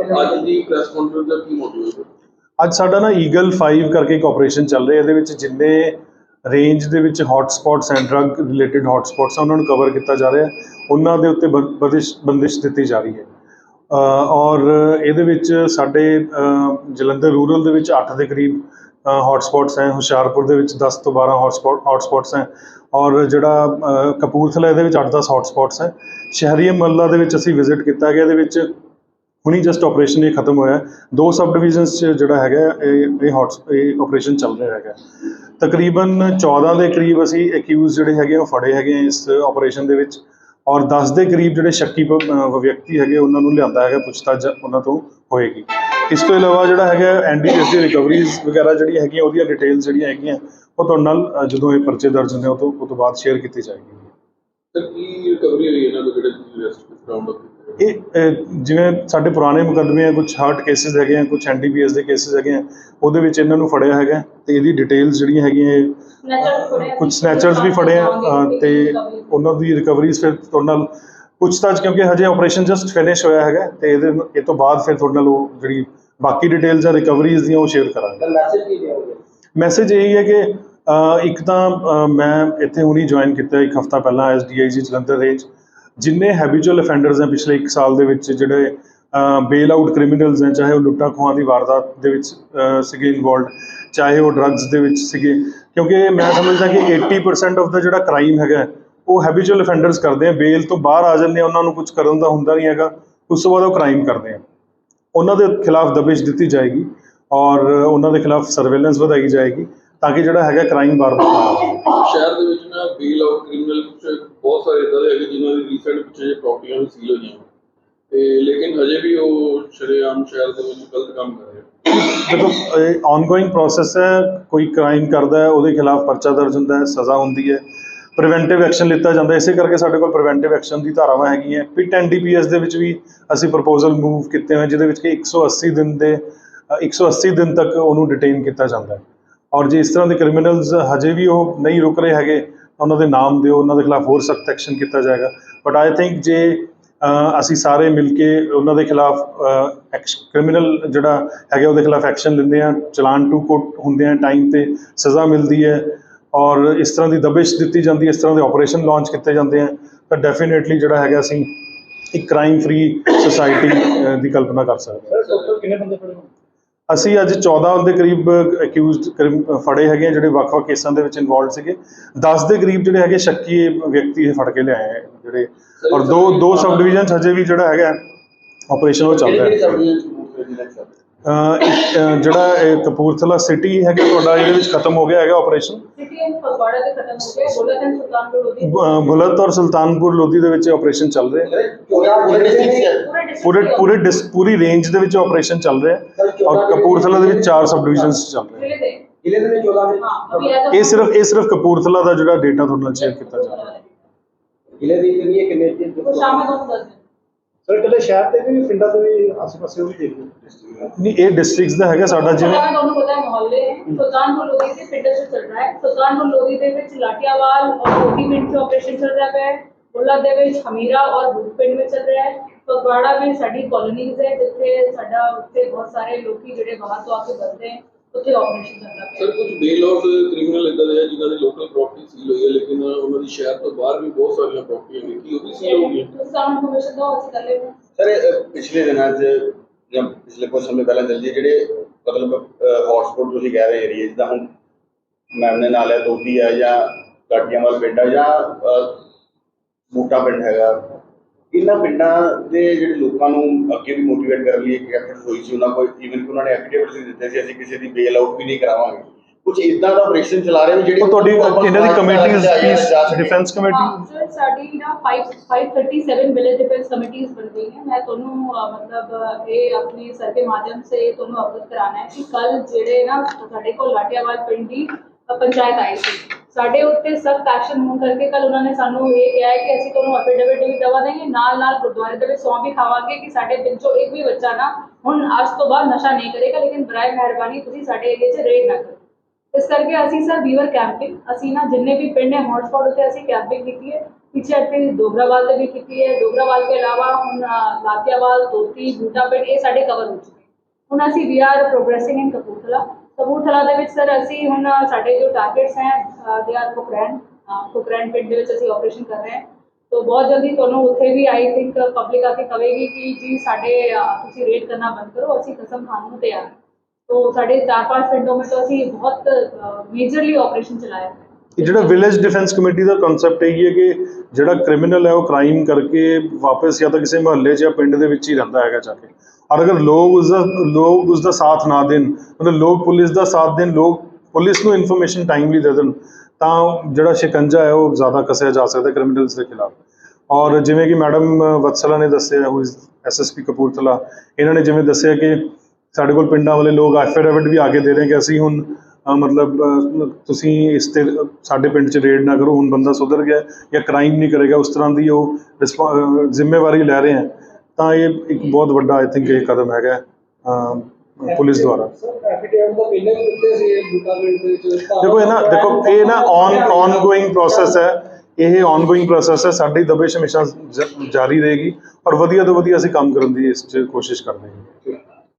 ਅੱਜ ਦੀ press conference ਦਾ ਕੀ ਮੋਟਿਵ ਹੈ? ਅੱਜ ਸਾਡਾ ਨਾ ਈਗਲ 5 ਕਰਕੇ ਇੱਕ ਆਪਰੇਸ਼ਨ ਚੱਲ ਰਿਹਾ, ਇਹਦੇ ਵਿੱਚ ਜਿੰਨੇ ਰੇਂਜ ਦੇ ਵਿੱਚ hot spots and drug related hot ਆ, ਉਹਨਾਂ ਨੂੰ ਕਵਰ ਕੀਤਾ ਜਾ ਰਿਹਾ, ਉਹਨਾਂ ਦੇ ਉੱਤੇ ਬੰ- ਬੰਦਿਸ਼ ਬੰਦਿਸ਼ ਦਿੱਤੀ ਜਾ ਰਹੀ ਹੈ। ਔਰ ਇਹਦੇ ਵਿੱਚ ਸਾਡੇ ਜਲੰਧਰ ਰੂਰਲ ਦੇ ਵਿੱਚ 8 ਦੇ ਕਰੀਬ ਹੌਟ ਹੈ, ਹੁਸ਼ਿਆਰਪੁਰ ਦੇ ਵਿੱਚ 10 ਤੋਂ 12 ਹੌਟ ਸਪੌਟ ਹੈ, ਔਰ ਜਿਹੜਾ ਕਪੂਰਥਲਾ ਇਹਦੇ ਵਿੱਚ 8-10 ਹੌਟ ਹੈ। ਸ਼ਹਿਰੀ ਮਹੱਲਾ ਦੇ ਵਿੱਚ ਅਸੀਂ ਵਿਜ਼ਿਟ ਕੀਤਾ ਗਿਆ, ਇਹਦੇ ਵਿੱਚ ਹੁਣੀ ਜਸਟ ਆਪਰੇਸ਼ਨ ਇਹ ਖਤਮ ਹੋਇਆ ਦੋ ਸਬ ਡਿਵੀਜ਼ਨਸ 'ਚ ਜਿਹੜਾ ਹੈਗਾ ਇਹ ਇਹ ਹੌਟ ਇਹ ਆਪਰੇਸ਼ਨ ਚੱਲ ਰਿਹਾ ਹੈਗਾ ਤਕਰੀਬਨ 14 ਦੇ ਕਰੀਬ ਅਸੀਂ ਅਕਿਊਜ਼ ਜਿਹੜੇ ਹੈਗੇ ਆ, ਉਹ ਫੜੇ ਹੈਗੇ ਆ ਇਸ ਆਪਰੇਸ਼ਨ ਦੇ ਵਿੱਚ ਔਰ 10 ਦੇ ਕਰੀਬ ਜਿਹੜੇ ਸ਼ੱਕੀ ਵਿਅਕਤੀ ਹੈਗੇ ਉਹਨਾਂ ਨੂੰ ਲਿਆਂਦਾ ਹੈਗਾ ਪੁੱਛਤਾਛ ਉਹਨਾਂ ਤੋਂ ਹੋਏਗੀ। ਇਸ ਤੋਂ ਇਲਾਵਾ ਜਿਹੜਾ ਹੈਗਾ ਐਨਡੀਪੀਐਸ ਦੀ ਰਿਕਵਰੀਜ਼ ਵਗੈਰਾ ਜਿਹੜੀਆਂ ਹੈਗੀਆਂ ਉਹਦੀਆਂ ਡਿਟੇਲਸ ਜਿਹੜੀਆਂ ਹੈਗੀਆਂ ਉਹ ਤੁਹਾਡੇ ਨਾਲ ਜਦੋਂ ਇਹ ਪਰਚੇ ਦਰਜ ਹੁੰਦੇ ਉਹ ਤੋਂ ਉਹ ਤੋਂ ਬਾਅਦ ਸ਼ੇਅਰ ਕੀਤੀ ਜਾਏਗੀ। ਸਰ ਕੀ ਰਿਕਵਰੀ ਹੋਈ ਇਹਨਾਂ ਤੋਂ ਜਿਹੜੇ ਤੁਸੀਂ ਰੈਸਟ ਰਾਉਂਡ ਅਪ ਇਹ ਜਿਵੇਂ ਸਾਡੇ ਪੁਰਾਣੇ ਮੁਕੱਦਮੇ ਆ ਕੁਝ ਹਾਰਟ ਕੇਸਿਸ ਹੈਗੇ ਆ ਕੁਝ ਐਨਡੀਪੀਐਸ ਦੇ ਕੇਸਿਸ ਹੈਗੇ ਆ ਉਹਦੇ ਵਿੱਚ ਇਹਨਾਂ ਨੂੰ ਫੜਿਆ ਹੈਗਾ ਤੇ ਇਹਦੀ ਡਿਟੇਲਸ ਜਿਹੜੀਆਂ ਹੈਗੀਆਂ ਇਹ ਕੁਝ ਸਨੈਚਰਸ ਵੀ ਫੜੇ ਆ ਤੇ ਉਹਨਾਂ ਦੀ ਰਿਕਵਰੀਜ਼ ਫਿਰ ਤੁਹਾਡੇ ਨਾਲ ਪੁੱਛਤਾਛ ਕਿਉਂਕਿ ਹਜੇ ਆਪਰੇਸ਼ਨ ਜਸਟ ਫਿਨਿਸ਼ ਹੋਇਆ ਹੈਗਾ ਤੇ ਇਹਦੇ ਇਹ ਤੋਂ ਬਾਅਦ ਫਿਰ ਤੁਹਾਡੇ ਨਾਲ ਉਹ ਜਿਹੜੀ ਬਾਕੀ ਡਿਟੇਲਸ ਆ ਰਿਕਵਰੀਜ਼ ਦੀਆਂ ਉਹ ਸ਼ੇਅਰ ਕਰਾਂਗੇ। ਮੈਸੇਜ ਕੀ ਦਿਓਗੇ ਮੈਸੇਜ ਇਹ ਹੈ ਕਿ ਇੱਕ ਤਾਂ ਮੈਂ ਇੱਥੇ ਹੁਣੀ ਜੁਆਇਨ ਕੀਤਾ ਇੱਕ ਹਫਤਾ ਪਹਿਲਾਂ ਐਸ ਡੀਆਈਜੀ ਜਲੰਧਰ ਰੇਂਜ ਜਿੰਨੇ ਹੈਬਿਚੁਅਲ ਅਫੈਂਡਰਸ ਹੈ ਪਿਛਲੇ 1 ਸਾਲ ਦੇ ਵਿੱਚ, ਜਿਹੜੇ ਬੇਲ ਆਊਟ ਕ੍ਰਿਮੀਨਲਸ ਹੈ ਚਾਹੇ ਉਹ ਲੁੱਟਾਂ ਖੋਹਾਂ ਦੀ ਵਾਰਦਾਤ ਦੇ ਵਿੱਚ ਸੀਗੇ ਇਨਵੋਲਡ ਚਾਹੇ ਉਹ ਡਰੱਗਸ ਦੇ ਵਿੱਚ ਸੀਗੇ। ਕਿਉਂਕਿ ਮੈਂ ਸਮਝਦਾ ਕਿ 80% ਆਫ ਦਾ ਜਿਹੜਾ ਕ੍ਰਾਈਮ ਹੈਗਾ, ਉਹ ਹੈਬਿਚੁਅਲ ਅਫੈਂਡਰਸ ਕਰਦੇ ਆ। ਬੇਲ ਤੋਂ ਬਾਹਰ ਆ ਜਾਂਦੇ ਆ, ਉਹਨਾਂ ਨੂੰ ਕੁਝ ਕਰਨ ਦਾ ਹੁੰਦਾ ਨਹੀਂ ਹੈਗਾ। ਉਸ ਤੋਂ ਬਾਅਦ ਉਹ ਕ੍ਰਾਈਮ ਕਰਦੇ ਆ। ਉਹਨਾਂ ਦੇ ਖਿਲਾਫ ਦਬਿਸ਼ ਦਿੱਤੀ ਜਾਏਗੀ ਔਰ ਉਹਨਾਂ ਦੇ ਖਿਲਾਫ ਸਰਵੇਲੈਂਸ ਵਧਾਈ ਜਾਏਗੀ ਤਾਂ ਕਿ ਜਿਹੜਾ ਹੈਗਾ ਕ੍ਰਾਈਮ ਵਾਰ ਵਾਰ ਸ਼ਹਿਰ ਦੇ ਵਿੱਚ ਨਾ ਬੀਲ ਆਊਟ ਕ੍ਰਿਮੀਨਲ ਬਹੁਤ ਸਾਰੇ ਇਦਾਂ ਦੇ ਹੈਗੇ ਜਿਨ੍ਹਾਂ ਦੀ ਰੀਸੈਂਟ ਪਿੱਛੇ ਜੇ ਪ੍ਰਾਪਰਟੀਆਂ ਵੀ ਸੀਲ ਹੋਈਆਂ ਤੇ ਲੇਕਿਨ ਹਜੇ ਵੀ ਉਹ ਸ਼ਰੇਆਮ ਸ਼ਹਿਰ ਦੇ ਵਿੱਚ ਗਲਤ ਕੰਮ ਕਰ ਰਹੇ ਦੇਖੋ ਇਹ ਆਨਗੋਇੰਗ ਪ੍ਰੋਸੈਸ ਹੈ ਕੋਈ ਕ੍ਰਾਈਮ ਕਰਦਾ ਹੈ ਉਹਦੇ ਖਿਲਾਫ ਪਰਚਾ ਦਰਜ ਹੁੰਦਾ ਹੈ ਸਜ਼ਾ ਹੁੰਦੀ ਹੈ। ਪ੍ਰੀਵੈਂਟਿਵ ਐਕਸ਼ਨ ਲਿੱਤਾ ਜਾਂਦਾ ਇਸੇ ਕਰਕੇ ਸਾਡੇ ਕੋਲ ਪ੍ਰੀਵੈਂਟਿਵ ਐਕਸ਼ਨ ਦੀ ਧਾਰਾਵਾਂ ਹੈਗੀਆਂ। ਪਿਟ ਐਨਡੀਪੀਐਸ ਦੇ ਵਿੱਚ ਵੀ ਅਸੀਂ ਪ੍ਰਪੋਜ਼ਲ ਮੂਵ ਕੀਤੇ ਹੋਏ ਜਿਹਦੇ ਵਿੱਚ ਕਿ 180 ਦਿਨ ਦੇ ਅ, 180 ਦਿਨ ਤੱਕ ਉਹਨੂੰ ਡਿਟੇਨ ਕੀਤਾ ਜਾਂਦਾ ਹੈ। ਔਰ ਜੇ ਇਸ ਤਰ੍ਹਾਂ ਦੇ ਕ੍ਰਿਮੀਨਲਸ ਹਜੇ ਵੀ ਉਹ ਨਹੀਂ ਰੁਕ ਰਹੇ ਹੈਗੇ ਉਹਨਾਂ ਦੇ ਨਾਮ ਦਿਓ, ਉਹਨਾਂ ਦੇ ਖਿਲਾਫ ਹੋਰ ਸਖਤ ਐਕਸ਼ਨ ਕੀਤਾ ਜਾਏਗਾ। ਬਟ ਆਈ ਥਿੰਕ ਜੇ ਅਸੀਂ ਸਾਰੇ ਮਿਲ ਕੇ ਉਹਨਾਂ ਦੇ ਖਿਲਾਫ ਕ੍ਰਿਮੀਨਲ ਜਿਹੜਾ ਹੈਗਾ ਉਹਦੇ ਖਿਲਾਫ ਐਕਸ਼ਨ ਲੈਂਦੇ ਆ ਚਲਾਨ ਟੂ ਕੋਟ ਹੁੰਦੇ ਆ ਟਾਈਮ ਤੇ, ਸਜ਼ਾ ਮਿਲਦੀ ਹੈ ਔਰ ਇਸ ਤਰ੍ਹਾਂ ਦੀ ਦਬਿਸ਼ ਦਿੱਤੀ ਜਾਂਦੀ ਹੈ, ਇਸ ਤਰ੍ਹਾਂ ਦੇ ਆਪਰੇਸ਼ਨ ਲਾਂਚ ਕੀਤੇ ਜਾਂਦੇ ਆ ਤਾਂ ਡੈਫੀਨੇਟਲੀ ਜਿਹੜਾ ਹੈਗਾ ਅਸੀਂ ਇੱਕ ਕ੍ਰਾਈਮ ਫ੍ਰੀ ਸੁਸਾਇਟੀ ਦੀ ਕਲਪਨਾ ਕਰ ਸਕਦੇ ਹਾਂ। ਸਰ ਟੋਟਲ ਕਿੰਨੇ ਬੰਦੇ ਫੜੇ ਅਸੀਂ ਅੱਜ 14 ਦੇ ਕਰੀਬ ਅਕਿਊਜ਼ਡ ਫੜੇ ਹੈਗੇ ਆ ਜਿਹੜੇ ਵੱਖ-ਵੱਖ ਕੇਸਾਂ ਦੇ ਵਿੱਚ ਇਨਵੋਲਡ ਸੀਗੇ। 10 ਦੇ ਕਰੀਬ ਜਿਹੜੇ ਹੈਗੇ ਸ਼ੱਕੀ ਵਿਅਕਤੀ ਇਹ ਫੜ ਕੇ ਲਿਆਏ ਆ ਜਿਹੜੇ ਔਰ ਦੋ ਦੋ ਸਬ ਡਿਵੀਜ਼ਨ ਹਜੇ ਵੀ ਜਿਹੜਾ ਹੈਗਾ ਆਪਰੇਸ਼ਨ ਉਹ ਚੱਲ ਰਿਹਾ ਹੈ? ਜਿਹੜਾ ਇਹ ਕਪੂਰਥਲਾ ਸਿਟੀ ਹੈਗਾ ਤੁਹਾਡਾ ਇਹਦੇ ਵਿੱਚ ਖਤਮ ਹੋ ਗਿਆ ਹੈਗਾ ਆਪਰੇਸ਼ਨ ਸਿਟੀ ਐਂਡ ਫਗਵਾੜਾ ਤੇ ਖਤਮ ਹੋ ਗਿਆ ਬੁਲਟ ਐਂਡ ਸੁਲਤਾਨਪੁਰ ਲੋਧੀ। ਬੁਲਤ ਔਰ ਸੁਲਤਾਨਪੁਰ ਲੋਧੀ ਦੇ ਵਿੱਚ ਆਪਰੇਸ਼ਨ ਚੱਲ ਰਿਹਾ ਹੈ। ਪੂਰੇ ਪੂਰੇ ਪੂਰੇ ਡਿਸ- ਪੂਰੀ ਰੇਂਜ ਦੇ ਵਿੱਚ ਆਪਰੇਸ਼ਨ ਚੱਲ ਰਿਹਾ ਹੈ ਔਰ ਕਪੂਰਥਲਾ ਦੇ ਵਿੱਚ ਚਾਰ ਸਬ ਡਿਵੀਜ਼ਨਸ ਚੱਲ ਰਹੇ ਜ਼ਿਲ੍ਹੇ ਦੇ। ਜ਼ਿਲ੍ਹੇ ਦੇ ਵਿੱਚ 14 ਦੇ ਹਾਂ ਅਭੀ ਇਹ ਸਿਰਫ ਇਹ ਸਿਰਫ ਕਪੂਰਥਲਾ ਦਾ ਜਿਹੜਾ ਡੇਟਾ ਤੁਹਾਡੇ ਨਾਲ ਸ਼ੇਅਰ ਕੀਤਾ ਜਾ ਰਿਹਾ ਹੈ। ਜ਼ਿਲ੍ਹੇ ਦੀ ਕਿੰਨੀ ਹੈ ਕਿੰਨੇ ਦੀ ਉਹ ਸ਼ਾਮ ਨੂੰ ਦੱਸ ਸਰ ਇਕੱਲੇ ਸ਼ਹਿਰ ਤੇ ਵੀ ਪਿੰਡਾਂ ਤੇ ਵੀ ਆਸ-ਪਾਸੇ ਉਹ ਵੀ ਨਹੀਂ ਇਹ ਡਿਸਟ੍ਰਿਕਟਸ ਦਾ ਹੈਗਾ ਸਾਡਾ ਜਿਵੇਂ ਤੁਹਾਨੂੰ ਪਤਾ ਹੈ ਮੁਹੱਲੇ ਸੁਲਤਾਨਪੁਰ ਲੋਧੀ ਦੇ ਪਿੰਡ ਚ ਚੱਲ ਰਿਹਾ ਹੈ ਸੁਲਤਾਨਪੁਰ ਲੋਧੀ ਦੇ ਵਿੱਚ ਲਾਟਿਆਵਾਲ ਔਰ ਲੋਧੀ ਪਿੰਡ ਚ ਆਪਰੇਸ਼ਨ ਚੱਲ ਰਿਹਾ ਹੈ। ਬੁੱਲਾ ਦੇ ਵਿੱਚ ਹਮੀਰਾ ਔਰ ਬੁੱਧ ਪਿੰਡ ਵਿੱਚ ਚੱਲ ਰਿਹਾ ਹੈ। ਫਗਵਾੜਾ ਵਿੱਚ ਸਾਡੀ ਕਲੋਨੀਜ਼ ਹੈ ਜਿੱਥੇ ਸਾਡਾ ਉੱਤੇ ਬਹੁਤ ਸਾਰੇ ਲੋਕੀ ਜਿਹੜੇ ਬਾਹਰ ਤੋਂ ਆ ਕੇ ਬਸਦੇ ਹੈ ਹਨ ਉੱਥੇ ਆਪਰੇਸ਼ਨ ਚੱਲ ਰਿਹਾ ਹੈ ਸਰ ਕੁਝ ਬੇਲ ਆਊਟ ਕ੍ਰਿਮੀਨਲ ਇਦਾਂ ਦੇ ਆ ਜਿਨ੍ਹਾਂ ਦੀ ਲੋਕਲ ਪ੍ਰਾਪਰਟੀ ਸੀਲ ਹੋਈ ਹੈ ਲੇਕਿਨ ਉਹਨਾਂ ਦੀ ਸ਼ਹਿਰ ਤੋਂ ਬਾਹਰ ਵੀ ਬਹੁਤ ਸਾਰੀਆਂ ਪ੍ਰਾਪਰਟੀਆਂ ਨੇ। ਕੀ ਉਹ ਵੀ ਸੀਲ ਹੋ ਗਈਆਂ? ਤੁਸੀਂ ਸਾਨੂੰ ਇਨਫੋਰਮੇਸ਼ਨ ਦਿਓ ਅਸੀਂ ਕਰ ਲੈਂਦੇ ਹਾਂ ਸਰ ਇਹ ਪਿਛਲੇ ਦਿਨਾਂ 'ਚ ਜਾਂ ਪਿਛਲੇ ਕੁਝ ਸਮੇਂ ਪਹਿਲਾਂ ਚੱਲ ਜੀ ਜਿਹੜੇ ਮਤਲਬ ਹੌਟਸਪੌਟ ਤੁਸੀਂ ਕਹਿ ਰਹੇ ਏਰੀਆ ਜਿੱਦਾਂ ਹੁਣ ਮੈਮ ਨੇ ਨਾਲ ਹੈ ਦੋਦੀ ਹੈ ਜਾਂ ਕਾਟੀਆਂਵਾਲ ਪਿੰਡ ਹੈ ਜਾਂ ਅਹ, ਬੂਟਾ ਪਿੰਡ ਹੈਗਾ ਇਹਨਾਂ ਪਿੰਡਾਂ ਦੇ ਜਿਹੜੇ ਲੋਕਾਂ ਨੂੰ ਅੱਗੇ ਵੀ ਮੋਟੀਵੇਟ ਕਰਨ ਲਈ ਇੱਕ ਐਫਰਟ ਹੋਈ ਸੀ ਉਹਨਾਂ ਕੋਲ ਈਵਨ ਕਿ ਉਹਨਾਂ ਨੇ ਐਫੀਡੇਵਿਟਸ ਵੀ ਦਿੱਤੇ ਸੀ ਅਸੀਂ ਕਿਸੇ ਦੀ ਬੇਲ ਆਊਟ ਵੀ ਨਹੀਂ ਕਰਾਵਾਂਗੇ। ਕੁਝ ਇਦਾਂ ਦਾ ਆਪਰੇਸ਼ਨ ਚਲਾ ਰਹੇ ਹੋ ਜਿਹੜੇ ਤੁਹਾਡੀ ਇਹਨਾਂ ਦੀ ਕਮੇਟੀ ਇਸ ਡਿਫੈਂਸ ਕਮੇਟੀ ਸਾਡੀ ਨਾ 5 537 ਵਿਲੇਜ ਡਿਫੈਂਸ ਕਮੇਟੀਆਂ ਬਣ ਗਈ ਮੈਂ ਤੁਹਾਨੂੰ ਮਤਲਬ ਇਹ ਆਪਣੇ ਸਰ ਦੇ ਮਾਧਿਅਮ ਸੇ ਤੁਹਾਨੂੰ ਅਵਗਤ ਕਰਾਣਾ ਹੈ ਕਿ ਕੱਲ ਜਿਹੜੇ ਨਾ ਸਾਡੇ ਕੋਲ ਲਾਟਿਆਵਾਲ ਪਿੰਡ ਦੀ ਪੰਚਾਇਤ ਆਈ ਸੀ। ਸਾਡੇ ਉੱਤੇ ਸਖਤ ਐਕਸ਼ਨ ਹੋਣ ਕਰਕੇ ਕੱਲ ਉਹਨਾਂ ਨੇ ਸਾਨੂੰ ਇਹ ਕਿਹਾ ਕਿ ਅਸੀਂ ਤੁਹਾਨੂੰ ਐਫੀਡੇਵਿਟ ਵੀ ਦਵਾ ਨਾਲ ਨਾਲ ਗੁਰਦੁਆਰੇ ਦੇ ਵਿੱਚ ਸੌਂ ਵੀ ਖਾਵਾਂਗੇ ਕਿ ਸਾਡੇ ਵਿੱਚੋਂ ਇੱਕ ਵੀ ਬੱਚਾ ਨਾ ਹੁਣ ਅੱਜ ਤੋਂ ਬਾਅਦ ਨਸ਼ਾ ਨਹੀਂ ਕਰੇਗਾ ਲੇਕਿਨ ਬਰਾਏ ਮਿਹਰਬਾਨੀ ਤੁਸੀਂ ਸਾਡੇ ਏਰੀਏ 'ਚ ਰੇਡ ਨਾ ਕਰੋ। ਇਸ ਕਰਕੇ ਅਸੀਂ ਸਰ ਵੀਵਰ ਕੈਂਪਿੰਗ ਅਸੀਂ ਨਾ ਜਿੰਨੇ ਵੀ ਪਿੰਡ ਹੈ ਹੌਟਸਪੌਟ ਉੱਤੇ ਅਸੀਂ ਕੈਂਪਿੰਗ ਕੀਤੀ ਹੈ ਪਿੱਛੇ ਅਸੀਂ ਡੋਗਰਾਵਾਲ ਤੇ ਵੀ ਕੀਤੀ ਹੈ ਡੋਗਰਾਵਾਲ ਤੋਂ ਇਲਾਵਾ ਹੁਣ ਅ, ਲਾਤਿਆਵਾਲ ਦੋਤੀ ਬੂਟਾਪੇਟ ਇਹ ਸਾਡੇ ਕਵਰ ਹੋ ਚੁੱਕੇ। ਹੁਣ ਅਸੀਂ we are progressing in Kapurthala. Kapurthala ਦੇ ਵਿੱਚ, ਸਰ, ਅਸੀਂ ਹੁਣ ਸਾਡੇ ਜੋ ਟਾਰਗੇਟਸ ਹੈ ਦੇ ਆਰ ਕੁਕਰੈਨ ਕੁਕਰੈਨ ਪਿੰਡ ਦੇ ਵਿੱਚ ਅਸੀਂ ਆਪਰੇਸ਼ਨ ਕਰ ਰਹੇ ਹਾਂ। ਤੋ ਬਹੁਤ ਜਲਦੀ ਤੁਹਾਨੂੰ ਉੱਥੇ ਵੀ ਆਈ ਥਿੰਕ ਪਬਲਿਕ ਆ ਕੇ ਕਹੇਗੀ ਕਿ ਜੀ, ਸਾਡੇ ਤੁਸੀਂ ਰੇਟ ਕਰਨਾ ਬੰਦ ਕਰੋ, ਅਸੀਂ ਕਸਮ ਖਾਣ ਨੂੰ ਤਿਆਰ ਤੋ ਸਾਡੇ 4-5 ਪਿੰਡੋਂ ਵਿੱਚ ਅਸੀਂ ਬਹੁਤ ਮੇਜਰਲੀ ਆਪਰੇਸ਼ਨ ਚਲਾਇਆ ਇਹ ਜਿਹੜਾ ਵਿਲੇਜ ਡਿਫੈਂਸ ਕਮੇਟੀ ਦਾ ਕਨਸੈਪਟ ਇਹ ਹੈ ਕਿ ਜਿਹੜਾ ਕ੍ਰਿਮੀਨਲ ਹੈ ਉਹ ਕ੍ਰਾਈਮ ਕਰਕੇ ਵਾਪਸ ਜਾਂ ਤਾਂ ਕਿਸੇ ਮਹੱਲੇ 'ਚ ਜਾਂ ਪਿੰਡ ਦੇ ਵਿੱਚ ਹੀ ਰਹਿੰਦਾ ਹੈਗਾ ਜਾ ਕੇ। ਔਰ ਅਗਰ ਲੋਕ ਉਸ ਦਾ ਲੋਕ ਉਸ ਸਾਥ ਨਾ ਦੇਣ, ਮਤਲਬ ਲੋਕ ਪੁਲਿਸ ਦਾ ਸਾਥ ਦੇਣ, ਲੋਕ ਪੁਲਿਸ ਨੂੰ ਇਨਫੋਰਮੇਸ਼ਨ ਟਾਈਮਲੀ ਦੇ ਦੇਣ, ਤਾਂ ਜਿਹੜਾ ਸ਼ਿਕੰਜਾ ਹੈ ਉਹ ਜ਼ਿਆਦਾ ਕੱਸਿਆ ਜਾ ਸਕਦਾ ਕ੍ਰਿਮੀਨਲਸ ਦੇ ਖਿਲਾਫ। ਔਰ ਜਿਵੇਂ ਕਿ ਮੈਡਮ ਵਤਸਲਾ ਨੇ ਦੱਸਿਆ ਹੂ ਇਜ਼ ਐਸਐਸਪੀ ਕਪੂਰਥਲਾ, ਇਹਨਾਂ ਨੇ ਜਿਵੇਂ ਦੱਸਿਆ ਕਿ ਸਾਡੇ ਕੋਲ ਪਿੰਡਾਂ ਵਾਲੇ ਲੋਕ ਐਫੀਡੇਵਿਟ ਵੀ ਆ ਕੇ ਦੇ ਰਹੇ ਕਿ ਅਸੀਂ ਹੁਣ ਮਤਲਬ ਤੁਸੀਂ ਇਸ ਤੇ, ਸਾਡੇ ਪਿੰਡ 'ਚ ਰੇਡ ਨਾ ਕਰੋ, ਹੁਣ ਬੰਦਾ ਸੁਧਰ ਗਿਆ ਜਾਂ ਕ੍ਰਾਈਮ ਨਹੀਂ ਕਰੇਗਾ, ਉਸ ਤਰ੍ਹਾਂ ਦੀ ਉਹ ਰਿਸਪਾ- ਜ਼ਿੰਮੇਵਾਰੀ ਲੈ ਰਹੇ ਹੈ ਤਾਂ ਇਹ ਇੱਕ ਬਹੁਤ ਵੱਡਾ ਆਈ ਥਿੰਕ ਇਹ ਕਦਮ ਹੈਗਾ ਅ, ਪੁਲਿਸ ਦੁਆਰਾ ਸਰ ਐਫੀਡੇਵਿਟ ਤਾਂ ਪਹਿਲਾਂ ਵੀ ਦਿੱਤੇ ਸੀ ਬੂਟਾ ਪਿੰਡ ਦੇ ਵਿੱਚ ਦੇਖੋ ਇਹ ਨਾ ਦੇਖੋ ਇਹ ਨਾ ਔਨ ਔਨਗੋਇੰਗ ਪ੍ਰੋਸੈਸ ਹੈ ਇਹ ਔਨਗੋਇੰਗ ਪ੍ਰੋਸੈਸ ਹੈ ਸਾਡੀ ਦਬਿਸ਼ ਹਮੇਸ਼ਾ ਜ- ਜਾਰੀ ਰਹੇਗੀ ਔਰ ਵਧੀਆ ਤੋਂ ਵਧੀਆ ਅਸੀਂ ਕੰਮ ਕਰਨ ਦੀ ਇਸ 'ਚ ਕੋਸ਼ਿਸ਼ ਕਰਦੇ ਹਾਂ